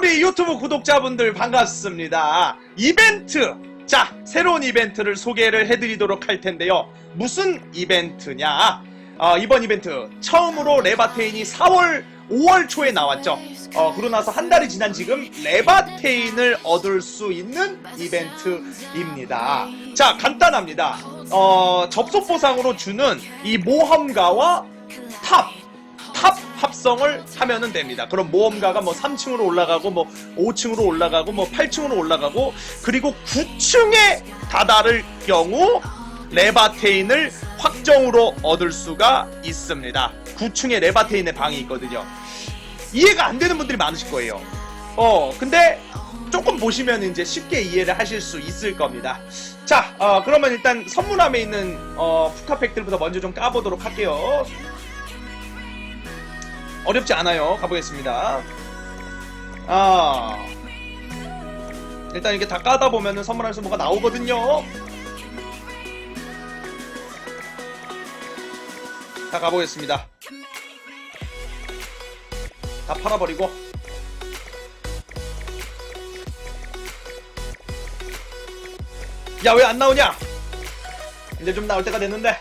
우리 유튜브 구독자분들 반갑습니다. 이벤트! 자, 새로운 이벤트를 소개를 해드리도록 할 텐데요. 무슨 이벤트냐? 어, 이번 이벤트 처음으로 레바테인이 4월, 5월 초에 나왔죠. 어, 그러고 나서 한 달이 지난 지금 레바테인을 얻을 수 있는 이벤트입니다. 자, 간단합니다. 어, 접속 보상으로 주는 이 모험가와 탑, 탑 합성을 하면은 됩니다. 그럼 모험가가 뭐 3층으로 올라가고 뭐 5층으로 올라가고 뭐 8층으로 올라가고 그리고 9층에 다다를 경우 레바테인을 확정으로 얻을 수가 있습니다. 9층에 레바테인의 방이 있거든요. 이해가 안 되는 분들이 많으실 거예요. 어, 근데 조금 보시면 이제 쉽게 이해를 하실 수 있을 겁니다. 자, 어, 그러면 일단 선물함에 있는 어, 푸카팩들부터 먼저 좀 까보도록 할게요. 어렵지 않아요. 가보겠습니다. 아. 일단 이게 다 까다 보면은 선물할 수 뭐가 나오거든요. 다 가보겠습니다. 다 팔아버리고. 야, 왜 안 나오냐? 이제 좀 나올 때가 됐는데.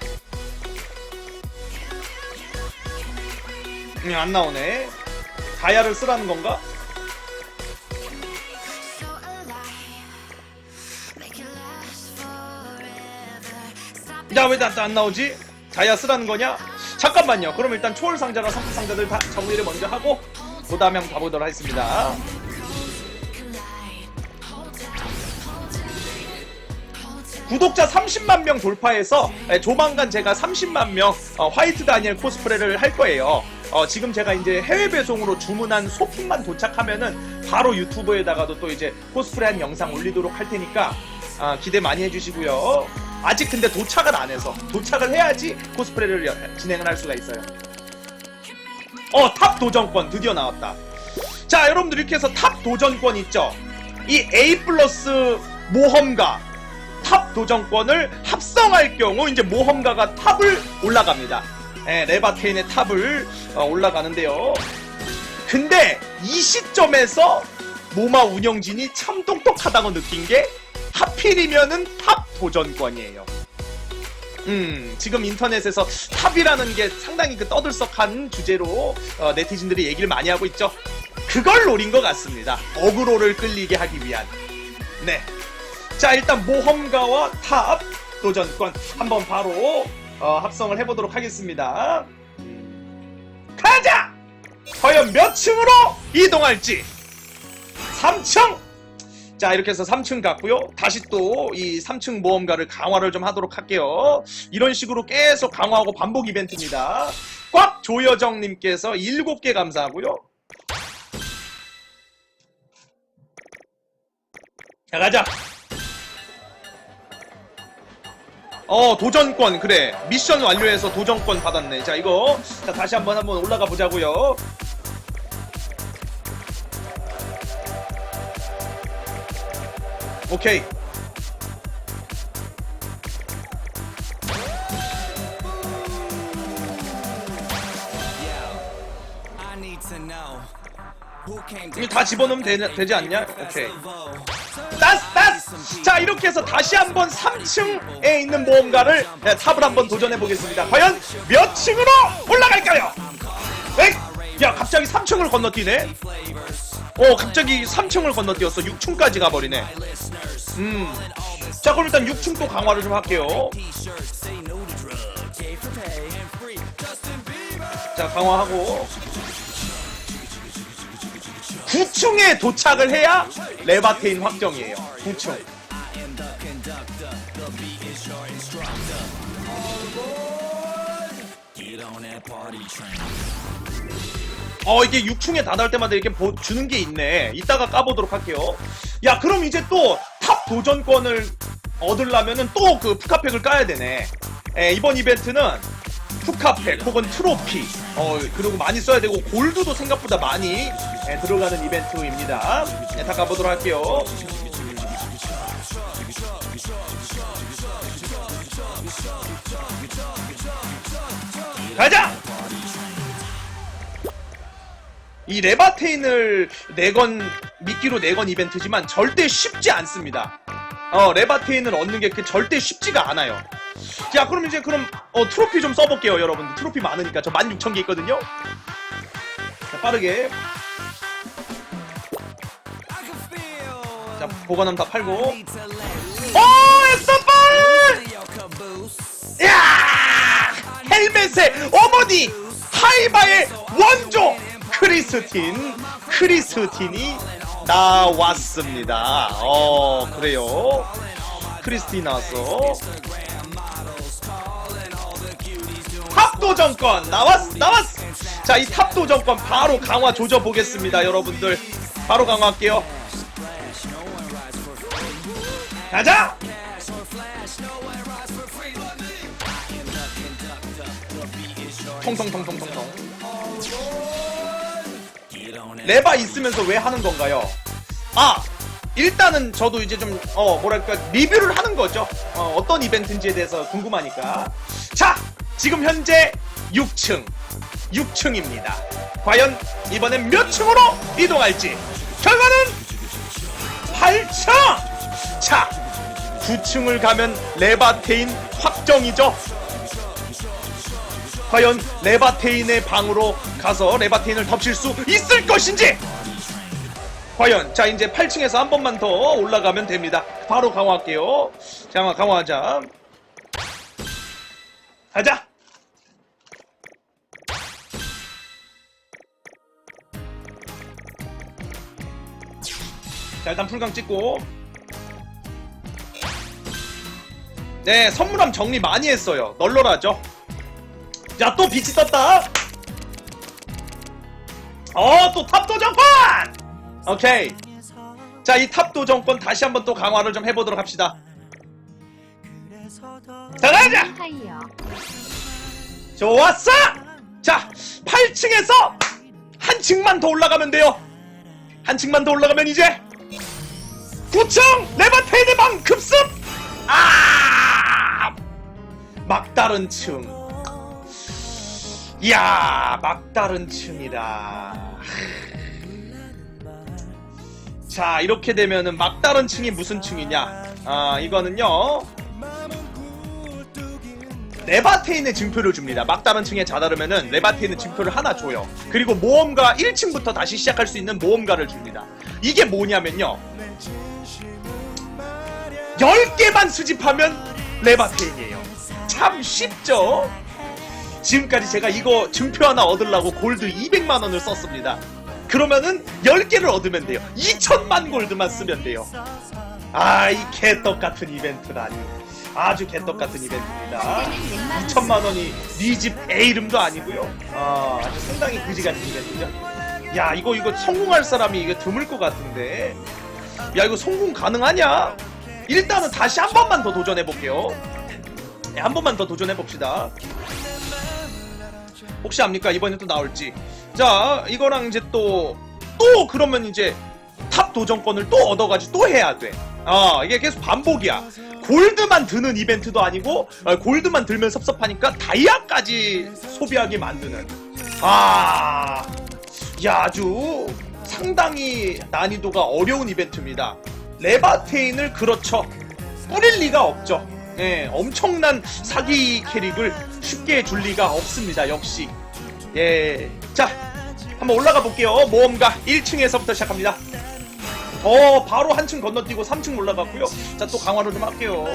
음, 안 나오네. 다이아를 쓰라는 건가? 야, 왜나안 나오지? 다이아 쓰라는 거냐? 잠깐만요. 그럼 일단 초월 상자랑 성품 상자들 다 정리를 먼저 하고, 그 다음에 한번 가보도록 하겠습니다. 구독자 30만 명 돌파해서 예, 조만간 제가 30만 명 어, 화이트 다니엘 코스프레를 할 거예요. 어, 지금 제가 이제 해외 배송으로 주문한 소품만 도착하면은 바로 유튜브에다가도 또 이제 코스프레한 영상 올리도록 할 테니까 아, 기대 많이 해주시고요. 아직 근데 도착을 안 해서 도착을 해야지 코스프레를 여- 진행을 할 수가 있어요. 어, 탑 도전권 드디어 나왔다. 자, 여러분들 이렇게 해서 탑 도전권 있죠? 이 A 플러스 모험가 탑 도전권을 합성할 경우 이제 모험가가 탑을 올라갑니다. 예, 레바테인의 탑을 어, 올라가는데요. 근데 이 시점에서 모마 운영진이 참 똑똑하다고 느낀 게 하필이면은 탑 도전권이에요. 음, 지금 인터넷에서 탑이라는 게 상당히 그 떠들썩한 주제로 어, 네티즌들이 얘기를 많이 하고 있죠. 그걸 노린 것 같습니다. 어그로를 끌리게 하기 위한. 네. 자, 일단 모험가와 탑 도전권 한번 바로 어, 합성을 해보도록 하겠습니다. 가자! 과연 몇 층으로 이동할지? 3층! 자, 이렇게 해서 3층 갔고요. 다시 또 이 3층 모험가를 강화를 좀 하도록 할게요. 이런 식으로 계속 강화하고 반복 이벤트입니다. 꽉 조여정님께서 7개 감사하고요. 자, 가자! 어 도전권 그래. 미션 완료해서 도전권 받았네. 자 이거. 자 다시 한번 한번 올라가 보자고요. 오케이. I need to know who came 이거 다 집어넣으면 되, 되지 않냐? 오케이 자 이렇게 해서 다시 한번 3층에 있는 모험가를 네, 탑을 한번 도전해 보겠습니다. 과연 몇 층으로 올라갈까요? 에이 야 갑자기 3층을 건너뛰네? 어 갑자기 3층을 건너뛰었어. 6층까지 가버리네. 음자 그럼 일단 6층 또 강화를 좀 할게요. 자 강화하고. 9층에 도착을 해야 레바테인 확정이에요. 9층 어 이게 6층에 다다를 때마다 이렇게 보- 주는 게 있네. 이따가 까보도록 할게요. 야 그럼 이제 또 탑 도전권을 얻으려면은 또 그 푸카팩을 까야 되네. 에, 이번 이벤트는 푸카팩 혹은 트로피. 어 그리고 많이 써야 되고 골드도 생각보다 많이 에, 들어가는 이벤트입니다. 네, 다 까보도록 할게요. 가자 이 레바테인을 내건 미끼로 내건 이벤트지만 절대 쉽지 않습니다. 어 레바테인을 얻는 게 그 절대 쉽지가 않아요. 자 그럼 이제 그럼 어 트로피 좀 써볼게요 여러분들 트로피 많으니까 저 16,000개 있거든요. 자 빠르게 자 보관함 다 팔고 let 어 엑서빨. 야 헬멧의 어머니 하이바의 원조 크리스틴 크리스틴이 나왔습니다. 어 그래요. 크리스틴 나왔어. 탑도 정권 나왔 나왔. 자이 탑도 정권 바로 강화 조져 보겠습니다, 여러분들. 바로 강화할게요. 가자. 통통통통통통. 레바 있으면서 왜 하는 건가요? 아 일단은 저도 이제 좀 어 뭐랄까 리뷰를 하는 거죠. 어, 어떤 이벤트인지에 대해서 궁금하니까. 자 지금 현재 6층 6층입니다. 과연 이번엔 몇 층으로 이동할지 결과는 8층. 자 9층을 가면 레바테인 확정이죠. 과연 레바테인의 방으로 가서 레바테인을 덮칠 수 있을 것인지? 과연 자 이제 8층에서 한 번만 더 올라가면 됩니다. 바로 강화할게요. 자 강화하자. 가자! 자 일단 풀강 찍고. 네 선물함 정리 많이 했어요. 널널하죠 자, 또 빛이 떴다. 어, 또 탑도정권! 오케이. 자, 이 탑도정권 다시 한번 또 강화를 좀 해보도록 합시다. 자, 가자! 좋았어! 자, 8층에서 한 층만 더 올라가면 돼요. 한 층만 더 올라가면 이제 9층 레바테이드 방 급습! 아! 막다른 층. 이야, 막다른 층이다. 자, 이렇게 되면은 막다른 층이 무슨 층이냐? 아, 이거는요. 레바테 인의 증표를 줍니다. 막다른 층에 자다르면은 레바테 인의 증표를 하나 줘요. 그리고 모험가 1층부터 다시 시작할 수 있는 모험가를 줍니다. 이게 뭐냐면요. 10개만 수집하면 레바테인이에요. 참 쉽죠? 지금까지 제가 이거 증표 하나 얻으려고 골드 200만 원을 썼습니다. 그러면은 10개를 얻으면 돼요. 2천만 골드만 쓰면 돼요. 아, 이 개떡 같은 이벤트라니. 아주 개떡 같은 이벤트입니다. 2천만 원이 네집애 이름도 아니고요. 아, 아주 상당히 그지 같은 이벤트죠. 야, 이거 이거 성공할 사람이 이게 드물 것 같은데. 야, 이거 성공 가능하냐? 일단은 다시 한 번만 더 도전해 볼게요. 네, 한 번만 더 도전해 봅시다. 혹시 압니까? 이번에 또 나올지. 자, 이거랑 이제 또, 또 그러면 이제 탑 도전권을 또 얻어가지고 또 해야 돼. 아, 이게 계속 반복이야. 골드만 드는 이벤트도 아니고, 어, 골드만 들면 섭섭하니까 다이아까지 소비하게 만드는. 아, 야, 아주 상당히 난이도가 어려운 이벤트입니다. 레바테인을 그렇죠. 뿌릴 리가 없죠. 예, 엄청난 사기 캐릭을 쉽게 줄 리가 없습니다. 역시. 예. 자, 한번 올라가 볼게요. 모험가 1층에서부터 시작합니다. 어, 바로 한층 건너뛰고 3층 올라갔고요. 자, 또 강화를 좀 할게요.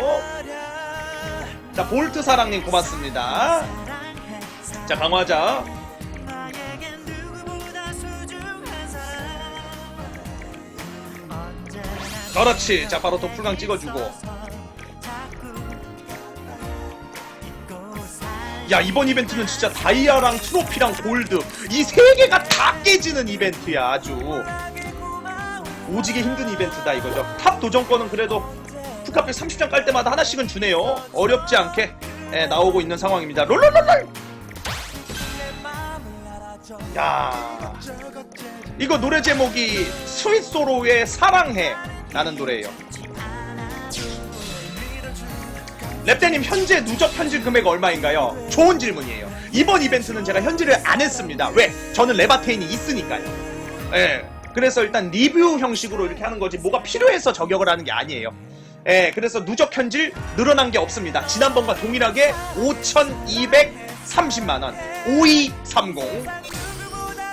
자, 볼트 사랑님 고맙습니다. 자, 강화자. 그렇지. 자, 바로 또 풀강 찍어주고. 야 이번 이벤트는 진짜 다이아랑 트로피랑 골드. 이 세 개가 다 깨지는 이벤트야 아주. 오지게 힘든 이벤트다 이거죠. 탑 도전권은 그래도 푸카페 30장 깔 때마다 하나씩은 주네요. 어렵지 않게 예, 나오고 있는 상황입니다. 롤롤롤롤! 야. 이거 노래 제목이 스윗 소로의 사랑해. 라는 노래예요 랩대님 현재 누적 편집 금액 얼마인가요? 좋은 질문이에요. 이번 이벤트는 제가 현질을 안 했습니다. 왜? 저는 레바테인이 있으니까요. 예. 그래서 일단 리뷰 형식으로 이렇게 하는 거지 뭐가 필요해서 저격을 하는 게 아니에요. 예, 그래서 누적 현질 늘어난 게 없습니다. 지난번과 동일하게 5,230만 원. 5230.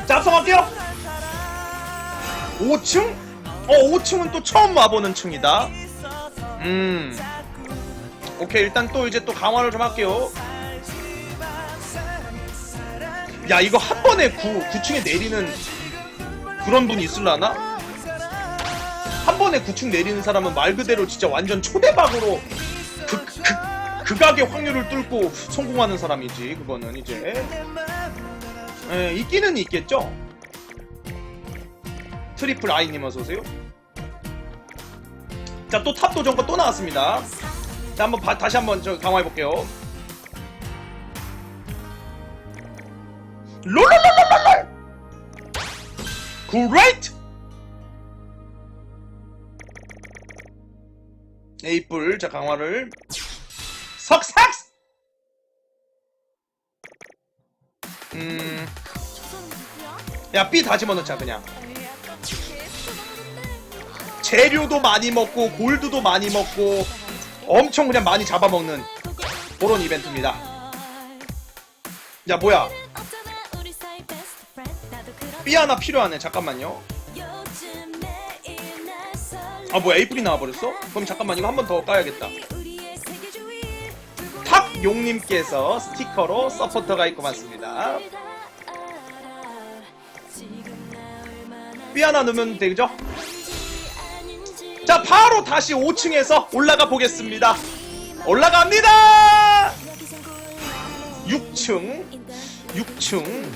자, 합성할게요. 5층? 어, 5층은 또 처음 와보는 층이다. 음. 오케이, 일단 또 이제 또 강화를 좀 할게요. 야, 이거 한 번에 9, 9층에 내리는 그런 분이 있을라나? 한 번에 9층 내리는 사람은 말 그대로 진짜 완전 초대박으로 그, 그, 극악의 확률을 뚫고 성공하는 사람이지, 그거는 이제. 예, 있기는 있겠죠? 트리플 아이님 어서오세요. 자, 또 탑 도전 거또 나왔습니다. 자, 한번 봐- 다시 한번 저 강화해 볼게요. 롤롤롤롤롤! 그레이트! 에이플, 자, 강화를. 석삭스! 음, 야, B 다 집어넣자, 그냥. 재료도 많이 먹고, 골드도 많이 먹고, 엄청 그냥 많이 잡아먹는 그런 이벤트입니다. 야, 뭐야. B 하나 필요하네, 잠깐만요. 아, 뭐야, 에이플이 나와버렸어? 그럼 잠깐만, 이거 한 번 더 까야겠다. 탑용님께서 스티커로 서포터가 있고 많습니다. B 하나 넣으면 되죠? 자, 바로 다시 5층에서 올라가 보겠습니다. 올라갑니다! 6층, 6층.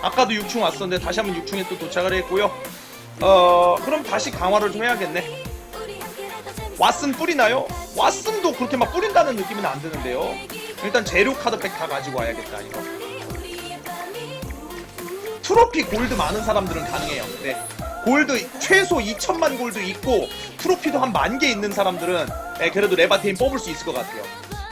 아까도 6층 왔었는데 다시 한번 6층에 또 도착을 했고요. 어, 그럼 다시 강화를 좀 해야겠네. 왓슨 뿌리나요? 왓슨도 그렇게 막 뿌린다는 느낌은 안 드는데요. 일단 재료 카드팩 다 가지고 와야겠다, 이거. 트로피 골드 많은 사람들은 가능해요. 네. 골드 최소 2천만 골드 있고 트로피도 한 만 개 있는 사람들은 네, 그래도 레바테인 뽑을 수 있을 것 같아요.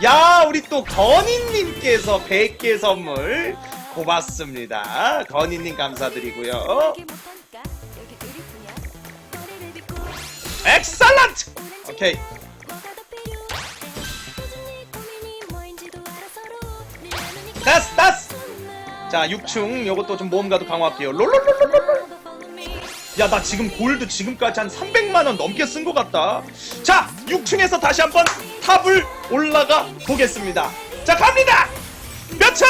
야, 우리 또 건희님께서 100개 선물 고맙습니다. 건희님 감사드리고요. 엑셀런트! 오케이. 됐어, 됐어! 자, 6층 요것도 좀 모험가도 강화할게요. 롤롤롤롤롤. 야, 나 지금 골드 지금까지 한 300만원 넘게 쓴 것 같다. 자, 6층에서 다시 한번 탑을 올라가 보겠습니다. 자, 갑니다! 몇 층?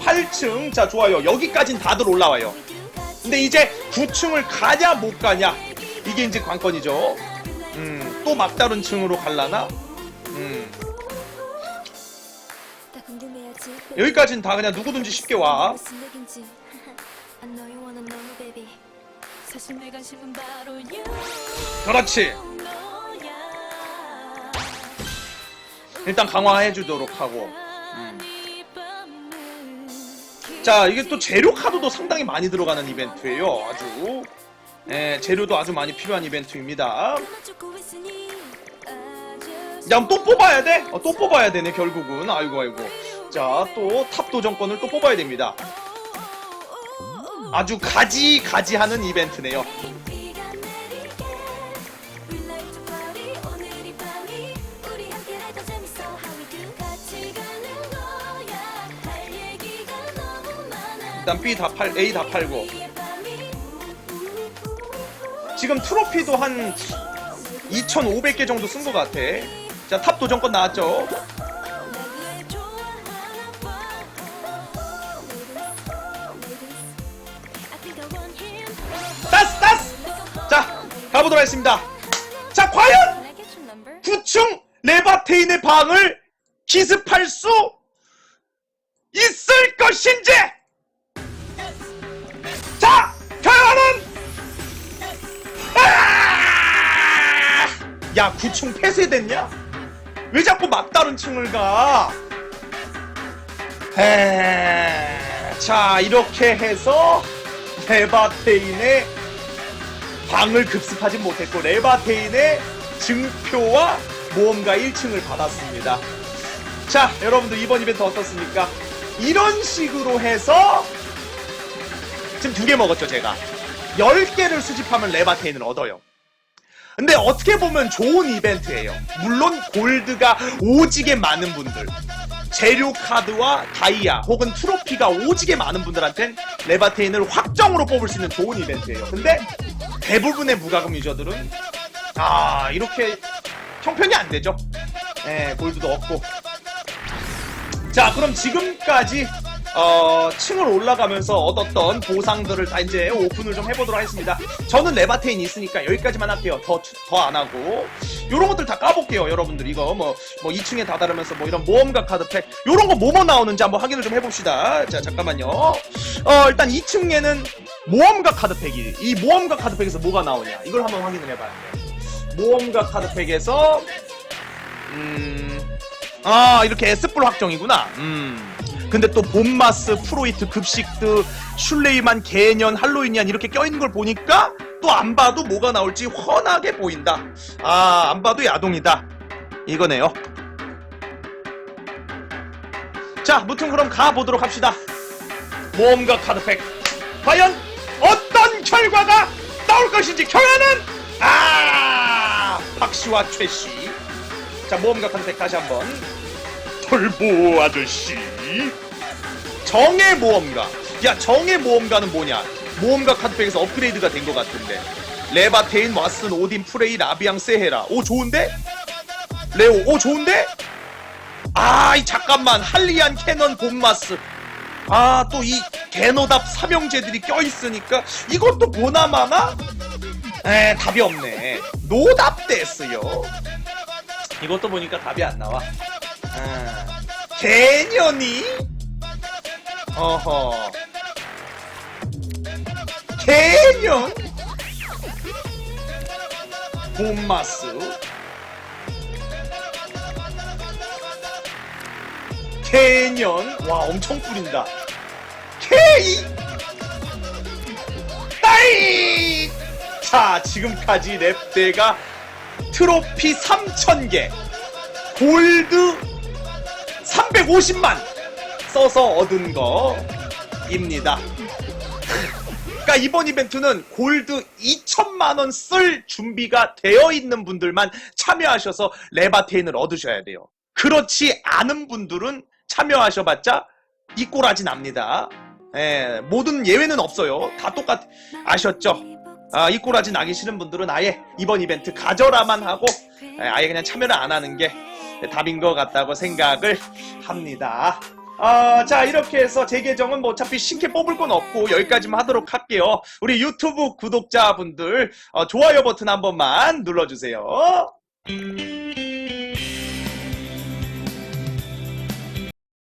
8층. 자, 좋아요. 여기까진 다들 올라와요. 근데 이제 9층을 가냐, 못 가냐. 이게 이제 관건이죠. 음, 또 막다른 층으로 갈라나? 음, 여기까진 다 그냥 누구든지 쉽게 와. 그렇지. 일단 강화해 주도록 하고. 음. 자, 이게 또 재료 카드도 상당히 많이 들어가는 이벤트예요. 아주. 예, 재료도 아주 많이 필요한 이벤트입니다. 야, 또 뽑아야 돼? 어, 또 뽑아야 되네, 결국은. 아이고, 아이고. 자, 또 탑 도전권을 또 뽑아야 됩니다. 아주 가지가지 하는 이벤트네요. 일단 B 다 팔, A 다 팔고. 지금 트로피도 한 2,500개 정도 쓴 것 같아. 자, 탑 도전권 나왔죠? 가보도록 하겠습니다. 자, 과연? 9층 레바테인의 방을 기습할 수 있을 것인지! 자, 결과는! 아! 야, 9층 폐쇄됐냐? 왜 자꾸 막다른 층을 가? 에... 자, 이렇게 해서 레바테인의 방을 급습하지 못했고 레바테인의 증표와 모험가 1층을 받았습니다. 자, 여러분들 이번 이벤트 어떻습니까? 이런 식으로 해서 지금 두 개 먹었죠, 제가. 10개를 수집하면 레바테인을 얻어요. 근데 어떻게 보면 좋은 이벤트예요. 물론 골드가 오지게 많은 분들, 재료 카드와 다이아 혹은 트로피가 오지게 많은 분들한텐 레바테인을 확정으로 뽑을 수 있는 좋은 이벤트예요. 근데 대부분의 무과금 유저들은 아 이렇게 형편이 안 되죠. 예, 골드도 없고. 자, 그럼 지금까지 어, 층을 올라가면서 얻었던 보상들을 다 이제 오픈을 좀 해보도록 하겠습니다. 저는 레바테인 있으니까 여기까지만 할게요. 더, 더 안 하고. 요런 것들 다 까볼게요, 여러분들. 이거 뭐, 뭐 2층에 다다르면서 뭐 이런 모험가 카드팩. 요런 거 뭐뭐 나오는지 한번 확인을 좀 해봅시다. 자, 잠깐만요. 어, 일단 2층에는 모험가 카드팩이, 이 모험가 카드팩에서 뭐가 나오냐. 이걸 한번 확인을 해봐야 돼요. 모험가 카드팩에서, 음, 아, 이렇게 S뿔 확정이구나. 음. 근데 또 봄마스, 프로이트, 급식드, 슐레이만, 개년, 할로윈이안 이렇게 껴있는 걸 보니까 또 안 봐도 뭐가 나올지 훤하게 보인다. 아, 안 봐도 야동이다. 이거네요. 자, 무튼 그럼 가보도록 합시다. 모험가 카드팩. 과연 어떤 결과가 나올 것인지 경연은 아 박씨와 최씨. 자 모험가 카드팩 다시 한번. 털보 아저씨. 정의 모험가. 야 정의 모험가는 뭐냐? 모험가 카드팩에서 업그레이드가 된 것 같은데. 레바테인, 왓슨, 오딘, 프레이, 라비앙, 세헤라. 오 좋은데? 레오. 오 좋은데? 아, 이 잠깐만. 할리안, 캐넌, 봄마스. 아, 또 이 개노답 삼형제들이 껴있으니까 이것도 보나마나? 에, 답이 없네. 노답 됐어요. 이것도 보니까 답이 안 나와. 아, 개년이? 어허. 개년? 봄마스. 개년 와 엄청 뿌린다 케이 따이 자 지금까지 랩대가 트로피 3000개 골드 350만 써서 얻은 거입니다 그러니까 이번 이벤트는 골드 2천만 원 쓸 준비가 되어 있는 분들만 참여하셔서 레바테인을 얻으셔야 돼요. 그렇지 않은 분들은 참여하셔봤자 이 꼬라지 납니다. 예, 모든 예외는 없어요. 다 똑같 아셨죠? 아, 이 꼬라지 나기 싫은 분들은 아예 이번 이벤트 가져라만 하고 예, 아예 그냥 참여를 안 하는 게 답인 것 같다고 생각을 합니다. 아, 자, 이렇게 해서 제 계정은 뭐 어차피 신캐 뽑을 건 없고 여기까지만 하도록 할게요. 우리 유튜브 구독자분들 어, 좋아요 버튼 한 번만 눌러주세요.